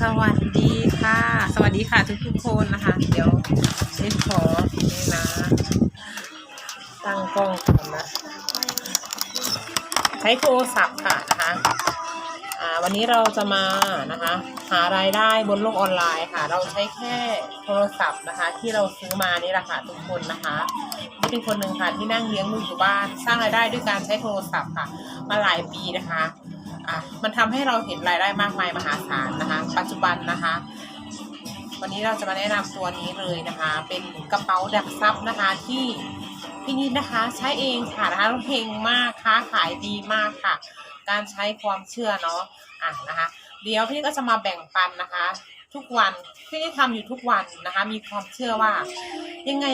สวัสดีค่ะ สวัสดีค่ะทุกทุกคนนะคะ เดี๋ยวเช็คขอนี่นะ ตั้งกล้องก่อนนะ ใช้โทรศัพท์ค่ะนะคะอ่าวันนี้เราจะมานะคะ หารายได้บนโลกออนไลน์ค่ะ เราใช้แค่โทรศัพท์นะคะ ที่เราซื้อมานี่แหละค่ะทุกคนนะคะนี่เป็นคนหนึ่งค่ะที่นั่งเลี้ยงลูกอยู่บ้าน สร้างรายได้ด้วยการใช้โทรศัพท์ค่ะ มาหลายปีนะคะ อะมันทำให้เราเห็นรายได้มากมายมหาศาลนะคะ ปัจจุบันนะคะ วันนี้เราจะมาแนะนำตัวนี้เลยนะคะ เป็นกระเป๋าดักซับนะคะที่พี่นิดนะคะใช้เองค่ะนะคะเฮงมากค้าขายดีมากค่ะ การใช้ความเชื่อเนาะอะนะคะ เดี๋ยวพี่นิดก็จะมาแบ่งปันนะคะ ทุกวันพี่นิดทำอยู่ทุกวันนะคะ มีความเชื่อว่า ยังไง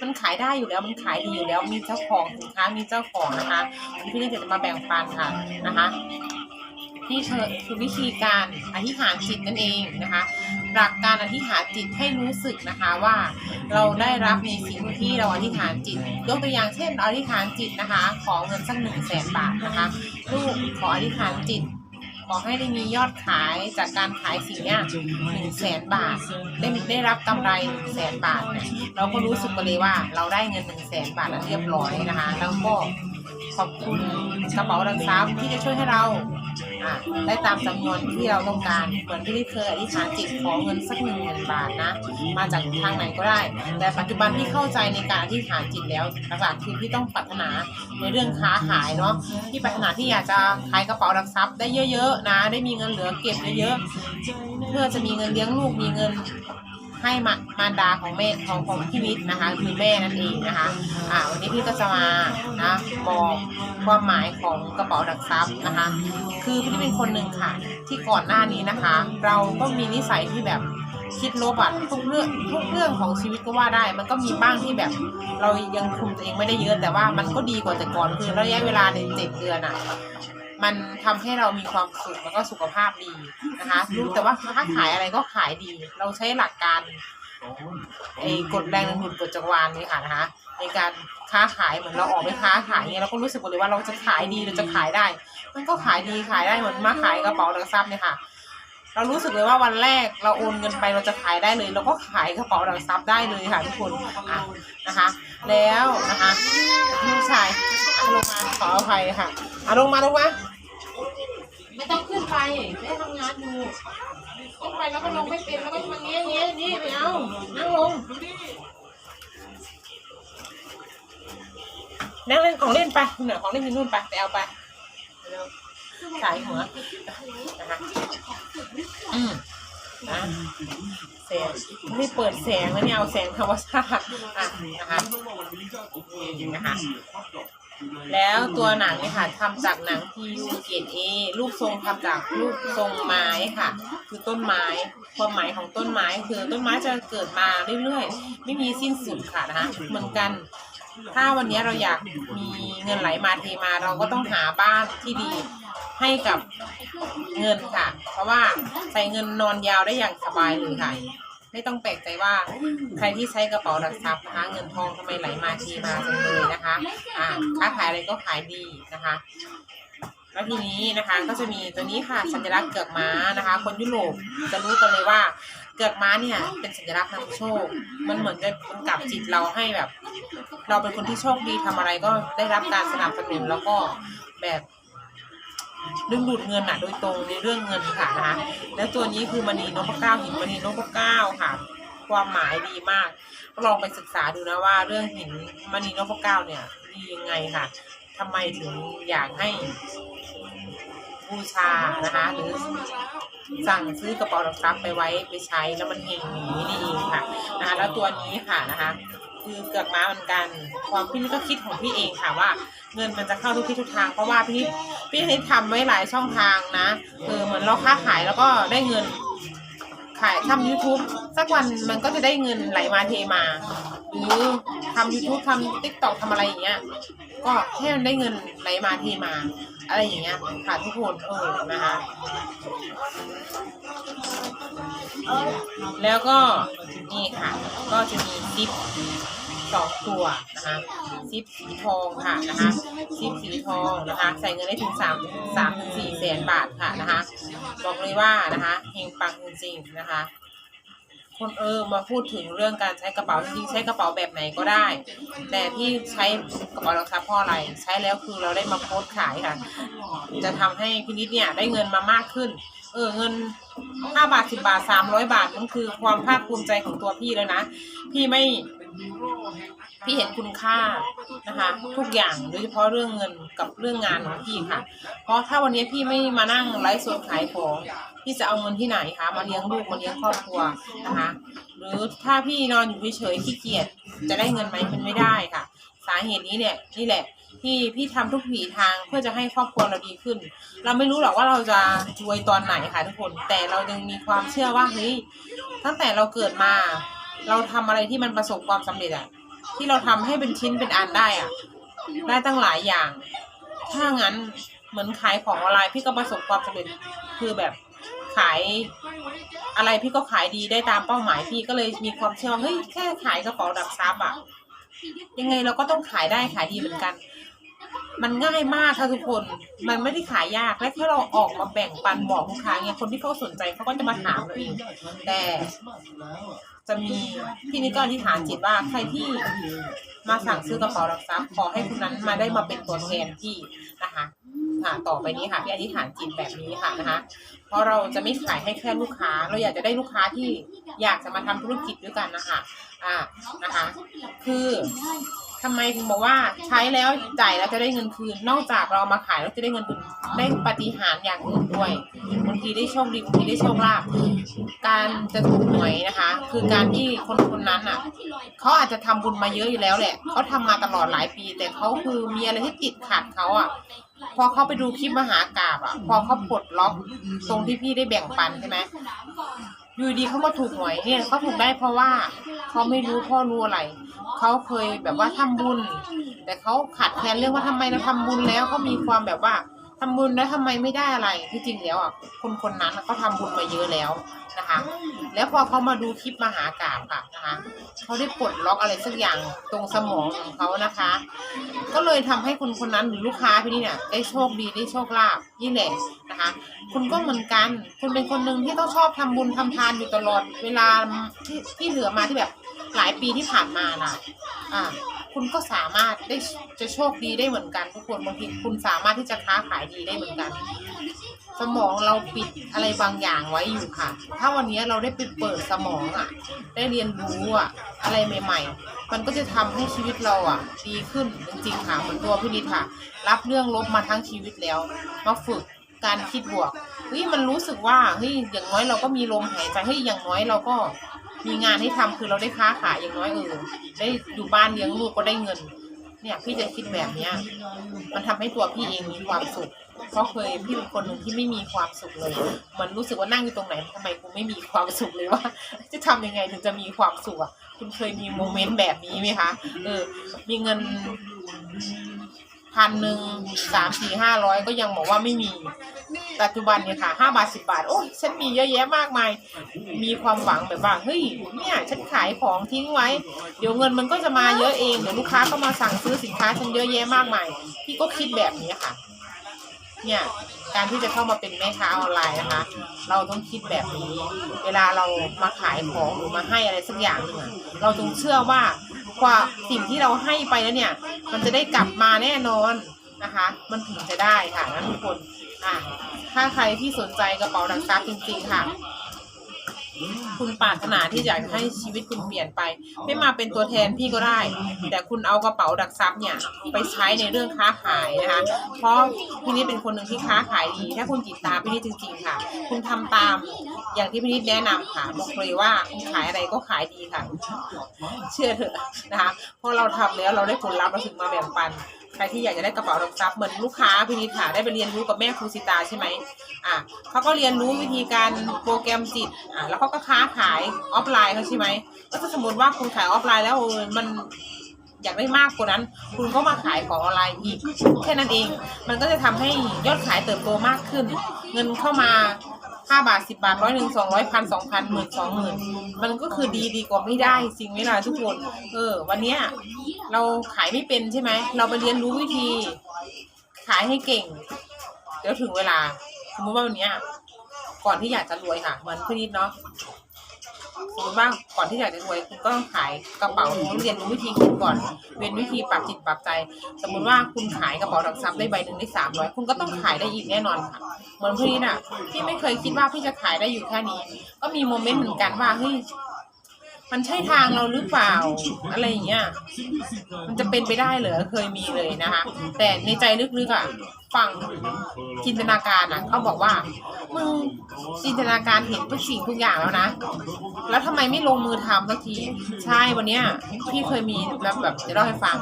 มันขายได้อยู่แล้วมันขายดีอยู่แล้วมีเจ้าของสินค้ามีเจ้าของนะคะวันนี้พี่นิดจะมาแบ่งปันค่ะนะคะ นี่เธอคือวิธีการอธิษฐานจิตนั่นเองนะคะ หลักการอธิษฐานจิตให้รู้สึกนะคะว่าเราได้รับในสิ่งที่เราอธิษฐานจิตยกตัวอย่างเช่นอธิษฐานจิตนะคะ ขอเงินสักหนึ่งแสนบาทนะคะลูกขออธิษฐานจิตขอให้ได้มียอดขายจากการขายสิ่งนี้หนึ่งแสนบาท ได้ได้รับกำไรหนึ่งแสนบาทเนี่ยเราก็รู้สึกไปเลยว่าเราได้เงินหนึ่งแสนบาทแล้วเรียบร้อยนะคะ แล้วก็ขอบคุณกระเป๋าดังซับที่จะช่วยให้เรา อะได้ตามจำนวนที่เราต้องการ เหมือนที่เคยอธิษฐานจิตขอเงินสักหนึ่งหมื่นบาทนะ มาจากทางไหนก็ได้ แต่ปัจจุบันที่เข้าใจในการอธิษฐานจิตแล้วหลักๆคือที่ต้องปรารถนาในเรื่องค้าขายเนาะที่ปรารถนาที่อยากจะขายกระเป๋าดักทรัพย์ได้เยอะ ๆ นะ ได้มีเงินเหลือเก็บเยอะๆเพื่อจะมีเงินเลี้ยงลูกมีเงิน ให้มามารดาของแม่ของของพี่วิทย์นะคะคือแม่นั่นเองนะคะอ่าวันนี้พี่ก็จะมานะบอกความหมายของกระเป๋าดักทรัพย์นะคะ คือพี่เป็นคนหนึ่งค่ะ ที่ก่อนหน้านี้นะคะ เราก็มีนิสัยที่แบบคิดลบอะทุกเรื่องทุกเรื่องของชีวิตก็ว่าได้ มันก็มีบ้างที่แบบ เรายังคุมตัวเองไม่ได้เยอะแต่ว่ามันก็ดีกว่าแต่ก่อนคือระยะเวลาในเจ็ดเดือนอะ มันทำให้เรามีความสุขแล้วก็สุขภาพดีนะคะรู้แต่ว่าค้าขายอะไรก็ขายดี เราใช้หลักการไอ้กฎแรงดึงดูดกฎจักรวาลนี่ค่ะนะคะในการค้าขายเหมือนเราออกไปค้าขายเนี่ยเราก็รู้สึกเลยว่าเราจะขายดีเราจะขายได้ มันก็ขายดีขายได้เหมือนมาขายกระเป๋าหลักทรัพย์เนี่ยค่ะเรารู้สึกเลยว่าวันแรกเราโอนเงินไปเราจะขายได้เลยเราก็ขายกระเป๋าหลักทรัพย์ได้เลยค่ะทุกคนอะนะคะ แล้วนะคะลูกชายอะลงมาขออภัยค่ะอะลงมาลงมา ต้องขึ้นไปได้ทำงานอยู่ขึ้นไปแล้วก็ลงไม่เป็นแล้วก็มาเงี้ยเงี้ยนี่ไม่เอานั่งลงนั่งเล่นของเล่นไปเหนือของเล่นมีนู่นไปไปเอาไปสายหัวนะคะอืมนะแสงไม่เปิดแสงแล้วเนี่ยเอาแสงธรรมชาติอะนะคะนะคะ แล้วตัวหนังเนี่ยค่ะทำจากหนัง PU เกรด A รูปทรงทำจากรูปทรงไม้ค่ะ คือต้นไม้ความหมายของต้นไม้คือต้นไม้จะเกิดมาเรื่อยๆ ไม่มีสิ้นสุดค่ะนะคะเหมือนกัน ถ้าวันนี้เราอยากมีเงินไหลมาเทมาเราก็ต้องหาบ้านที่ดีให้กับเงินค่ะ เพราะว่าใส่เงินนอนยาวได้อย่างสบายเลยค่ะ ไม่ต้องแปลกใจว่าใครที่ใช้กระเป๋าหลักทรัพย์นะคะเงินทองทำไมไหลมาทีมาจังเลยนะคะอ่าค้าขายอะไรก็ขายดีนะคะแล้วทีนี้นะคะก็จะมีตัวนี้ค่ะสัญลักษณ์เกือกม้านะคะ คนยุโรปจะรู้กันเลยว่าเกือกม้าเนี่ยเป็นสัญลักษณ์นำโชค มันเหมือนจะกำกับจิตเราให้แบบ เราเป็นคนที่โชคดีทำอะไรก็ได้รับการสนับสนุนแล้วก็แบบ ดึงดูดเงินอะโดยตรงในเรื่องเงินค่ะนะคะแล้วตัวนี้คือมณีนพเก้าหินมณีนพเก้าค่ะ ความหมายดีมากลองไปศึกษาดูนะว่าเรื่องหินมณีนพเก้าเนี่ยดียังไงค่ะทำไมถึงอยากให้บูชานะคะหรือสั่งซื้อกระเป๋าหลักทรัพย์ไปไว้ไปใช้แล้วมันเฮงอย่างนี้นี่เองค่ะนะคะแล้วตัวนี้ค่ะนะคะ คือเกิดมาเหมือนกัน ความพี่นี่ก็คิดของพี่เองค่ะว่า เงินมันจะเข้าทุกที่ทุกทางเพราะว่าพี่พี่นี่ทำไว้หลายช่องทางนะเออเหมือนเราค้าขายแล้วก็ได้เงิน ขายทำ YouTube สักวันมันก็จะได้เงินไหลมาเทมา หรือทำ YouTube ทำ TikTok ทำอะไรอย่างเงี้ยก็แค่มันได้เงินไหลมาเทมา อะไรอย่างเงี้ยค่ะทุกคนเออนะคะแล้วก็นี่ค่ะ ก็จะมีซิปสองตัวนะคะซิปสีทองค่ะนะคะซิปสีทองนะคะ ใส่เงินได้ถึงสามสามถึงสี่แสนบาทค่ะนะคะ บอกเลยว่านะคะเฮงปังจริงๆนะคะ คนเออมาพูดถึงเรื่องการใช้กระเป๋าจริงๆใช้กระเป๋าแบบไหนก็ได้ แต่ที่ใช้กระเป๋ารองเทรัพย์เพราะอะไร ใช้แล้วคือเราได้มาโพสต์ขายค่ะ จะทำให้พินิจเนี่ยได้เงินมามากขึ้น เออเงินห้าบาทสิบาทสามร้อยบาทมันคือความภาคภูมิใจของตัวพี่แล้วนะ พี่ไม่พี่เห็นคุณค่านะคะ ทุกอย่างโดยเฉพาะเรื่องเงินกับเรื่องงานของพี่ค่ะ เพราะถ้าวันนี้พี่ไม่มานั่งไลฟ์สดขายของพี่จะเอาเงินที่ไหนคะมาเลี้ยงลูกมาเลี้ยงครอบครัวนะคะ หรือถ้าพี่นอนอยู่เฉยๆขี้เกียจจะได้เงินไหมมันไม่ได้ค่ะ สาเหตุนี้เนี่ยนี่แหละ ที่พี่ทำทุกวิถีทางเพื่อจะให้ครอบครัวเราดีขึ้น เราไม่รู้หรอกว่าเราจะรวยตอนไหนค่ะทุกคน แต่เรายังมีความเชื่อว่าเฮ้ยตั้งแต่เราเกิดมา เราทำอะไรที่มันประสบความสำเร็จอะที่เราทำให้เป็นชิ้นเป็นอันได้อะได้ตั้งหลายอย่าง ถ้างั้นเหมือนขายของออนไลน์พี่ก็ประสบความสำเร็จคือแบบขายอะไรพี่ก็ขายดีได้ตามเป้าหมายพี่ก็เลยมีความเชื่อว่าเฮ้ยแค่ขายกระเป๋าดับซับอะ ยังไงเราก็ต้องขายได้ขายดีเหมือนกัน มันง่ายมากค่ะทุกคน มันไม่ได้ขายยาก และถ้าเราออกมาแบ่งปันบอกลูกค้าเนี่ยคนที่เขาสนใจเขาก็จะมาถามเราเองแต่จะมีพี่นิกก็อธิษฐานจิตว่าใครที่มาสั่งซื้อกระเป๋ารักทรัพย์ขอให้คนนั้นมาได้มาเป็นตัวแทนที่นะคะ ค่ะต่อไปนี้ค่ะพี่อธิษฐานจิตแบบนี้ค่ะนะคะ เพราะเราจะไม่ขายให้แค่ลูกค้า เราอยากจะได้ลูกค้าที่อยากจะมาทำธุรกิจด้วยกันนะคะอ่านะคะ คือทำไมถึงบอกว่าใช้แล้วจ่ายแล้วจะได้เงินคืน นอกจากเราเอามาขายแล้วจะได้เงินคืนได้ปฏิหารอย่างอื่นด้วยบางทีได้โชคดีบางทีได้โชคลาภการจะถูกหวยนะคะ คือการที่คนคนนั้นอะเขาอาจจะทำบุญมาเยอะอยู่แล้วแหละเขาทำมาตลอดหลายปี แต่เขาคือมีอะไรที่ติดขัดเขาอะ พอเขาไปดูคลิปมหากราบอะ พอเขาปลดล็อกตรงที่พี่ได้แบ่งปันใช่ไหมอยู่ดีเขาก็ถูกหวยเนี่ยเขาถูกได้เพราะว่าเขาไม่รู้พ่อรู้อะไรเขาเคยแบบว่าทำบุญ แต่เขาขาดแคลนเรื่องว่าทำไมเราทำบุญแล้วเขามีความแบบว่า ทำบุญแล้วทำไมไม่ได้อะไรที่จริงแล้วอะคนคนนั้นเขาทำบุญมาเยอะแล้วนะคะ แล้วพอเขามาดูคลิปมหากราบค่ะนะคะเขาได้ปลดล็อกอะไรสักอย่างตรงสมองของเขานะคะ ก็เลยทำให้คนคนนั้นหรือลูกค้าพี่นี่เนี่ยได้โชคดีได้โชคลาภยิ่งแหละนะคะ คุณก็เหมือนกันคุณเป็นคนหนึ่งที่ต้องชอบทำบุญทำทานอยู่ตลอดเวลาที่ที่เหลือมาที่แบบหลายปีที่ผ่านมาน่ะอ่า คุณก็สามารถได้จะโชคดีได้เหมือนกัน ทุกคนบางทีคุณสามารถที่จะค้าขายดีได้เหมือนกัน สมองเราปิดอะไรบางอย่างไว้อยู่ค่ะ ถ้าวันนี้เราได้ไปเปิดสมองอะ ได้เรียนรู้อะ อะไรใหม่ ๆ มันก็จะทำให้ชีวิตเราอะ ดีขึ้นจริงๆค่ะเหมือนตัวพี่นิดค่ะ รับเรื่องลบมาทั้งชีวิตแล้ว มาฝึกการคิดบวกเฮ้ยมันรู้สึกว่าเฮ้ยอย่างน้อยเราก็มีลมหายใจเฮ้ยอย่างน้อยเราก็ มีงานให้ทำคือเราได้ค้าขายอย่างน้อยเออได้อยู่บ้านเลี้ยงลูกก็ได้เงิน เนี่ยพี่จะคิดแบบเนี้ย มันทำให้ตัวพี่เองมีความสุข เพราะเคยพี่เป็นคนหนึ่งที่ไม่มีความสุขเลย มันรู้สึกว่านั่งอยู่ตรงไหนทำไมกูไม่มีความสุขเลยว่า จะทำยังไงถึงจะมีความสุขอะคุณเคยมีโมเมนต์แบบนี้ไหมคะเออมีเงิน พันหนึ่งสามสี่ห้าร้อยก็ยังบอกว่าไม่มี ปัจจุบันเนี่ยค่ะห้าบาทสิบาท โอ้ฉันมีเยอะแยะมากมาย มีความหวังแบบว่าเฮ้ยเนี่ยฉันขายของทิ้งไว้ เดี๋ยวเงินมันก็จะมาเยอะเองเดี๋ยวลูกค้าก็มาสั่งซื้อสินค้าฉันเยอะแยะมากมายพี่ก็คิดแบบนี้ค่ะ เนี่ยการที่จะเข้ามาเป็นแม่ค้าออนไลน์นะคะ เราต้องคิดแบบนี้ เวลาเรามาขายของหรือมาให้อะไรสักอย่างหนึ่งอะเราจงเชื่อว่า ความสิ่งที่เราให้ไปแล้วเนี่ย มันจะได้กลับมาแน่นอนนะคะ มันถึงจะได้ค่ะนะทุกคนอะถ้าใครที่สนใจกระเป๋าดักซับจริงๆค่ะ คุณปรารถนาที่อยากให้ชีวิตคุณเปลี่ยนไป ไม่มาเป็นตัวแทนพี่ก็ได้ แต่คุณเอากระเป๋าดักซับเนี่ยไปใช้ในเรื่องค้าขายนะคะ เพราะพี่นิดเป็นคนหนึ่งที่ค้าขายดี ถ้าคุณติดตามพี่นิดจริงๆค่ะ คุณทำตามอย่างที่พี่นิดแนะนำค่ะบอกเลยว่าขายอะไรก็ขายดีค่ะ เชื่อเถอะนะคะเพราะเราทำแล้วเราได้ผลลัพธ์เราถึงมาแบ่งปัน ใครที่อยากจะได้กระเป๋าดักซับเหมือนลูกค้าพี่นิดค่ะได้ไปเรียนรู้กับแม่ครูสิตาใช่ไหมอะเขาก็เรียนรู้วิธีการโปรแกรมจิตอะแล้วเขาก็ค้าขายออฟไลน์เขาใช่ไหมแล้วถ้าสมมติว่าคุณขายออฟไลน์แล้วเออมันอยากได้มากกว่านั้น คุณก็มาขายของออนไลน์อีกแค่นั้นเอง มันก็จะทำให้ยอดขายเติบโตมากขึ้น เงินเข้ามา ห้าบาทสิบาทร้อยหนึ่งสองร้อยพันสองพันหมื่นสองหมื่นมันก็คือดีดีกว่าไม่ได้จริงไหมล่ะทุกคน เออ วันเนี้ยเราขายไม่เป็นใช่ไหม เราไปเรียนรู้วิธี ขายให้เก่ง เดี๋ยวถึงเวลา สมมติว่าวันเนี้ยก่อนที่อยากจะรวยค่ะเหมือนพี่นิดเนาะ สมมติว่าก่อนที่อยากจะรวยคุณก็ต้องขายกระเป๋าคุณเรียนรู้วิธีคิดก่อน เรียนวิธีปรับจิตปรับใจ สมมติว่าคุณขายกระเป๋าดักทรัพย์ได้ใบหนึ่งได้สามร้อยคุณก็ต้องขายได้อีกแน่นอนค่ะ เหมือนพี่น่ะพี่ไม่เคยคิดว่าพี่จะขายได้อยู่แค่นี้ ก็มีโมเมนต์เหมือนกันว่าเฮ้ย มันใช่ทางเราหรือเปล่าอะไรอย่างเงี้ยมันจะเป็นไปได้เหรอเคยมีเลยนะคะ แต่ในใจลึกๆอะฝั่งจินตนาการอะเขาบอกว่ามึงจินตนาการเห็นทุกสิ่งทุกอย่างแล้วนะ แล้วทำไมไม่ลงมือทำสักทีใช่วันเนี้ยพี่เคยมีแบบแบบจะเล่าให้ฟัง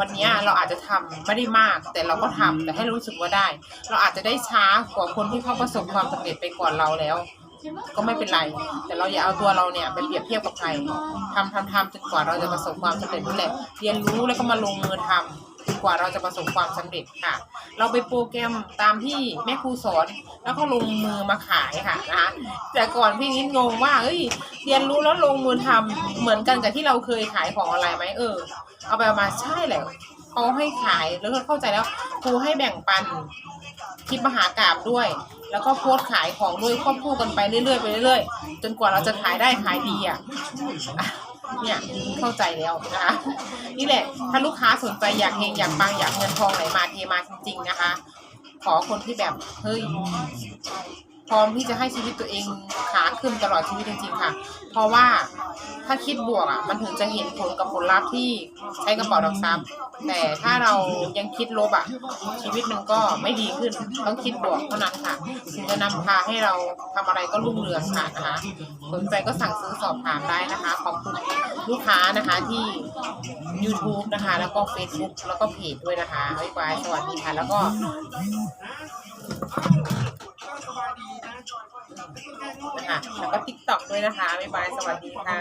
วันเนี้ยเราอาจจะทำไม่ได้มาก แต่เราก็ทำแต่ให้รู้สึกว่าได้ เราอาจจะได้ช้ากว่าคนที่เขาประสบความสำเร็จไปก่อนเราแล้ว ก็ไม่เป็นไร แต่เราอย่าเอาตัวเราเนี่ยไปเปรียบเทียบกับใครทำทำทำจนกว่าเราจะประสบความสำเร็จนั่นแหละเรียนรู้แล้วก็มาลงมือทำจนกว่าเราจะประสบความสำเร็จค่ะ เราไปโปรแกรมตามที่แม่ครูสอน แล้วก็ลงมือมาขายค่ะนะคะแต่ก่อนพี่นิดงงว่าเอ้ยเรียนรู้แล้วลงมือทำเหมือนกันกับที่เราเคยขายของออนไลน์ไหมเออ เอาไปเอามาใช่แหละเขาให้ขายแล้วก็เข้าใจแล้วครูให้แบ่งปัน คลิปมหากราบด้วย แล้วก็โพสต์ขายของด้วยควบคู่กันไปเรื่อยๆไปเรื่อยๆ จนกว่าเราจะขายได้ขายดีอะอะเนี่ยเข้าใจแล้วนะคะนี่แหละ ถ้าลูกค้าสนใจอยากเฮงอยากปังอยากเงินทองไหลมาเทมาจริงๆนะคะ ขอคนที่แบบเฮ้ย พร้อมที่จะให้ชีวิตตัวเองขาขึ้นตลอดชีวิตจริงๆค่ะ เพราะว่าถ้าคิดบวกอะ มันถึงจะเห็นผลกับผลลัพธ์ที่ใช้กระเป๋าดอกซับแต่ถ้าเรายังคิดลบอะ ชีวิตมันก็ไม่ดีขึ้น ต้องคิดบวกเท่านั้นค่ะ ถึงจะนำพาให้เราทำอะไรก็รุ่งเรืองค่ะนะคะสนใจก็สั่งซื้อสอบถามได้นะคะ ขอบคุณลูกค้านะคะที่ YouTube นะคะ แล้วก็ Facebook แล้วก็เพจด้วยนะคะบ๊ายบายสวัสดีค่ะ แล้วก็ นะคะแล้วก็ทิกตอกด้วยนะคะบ๊ายบายสวัสดีค่ะ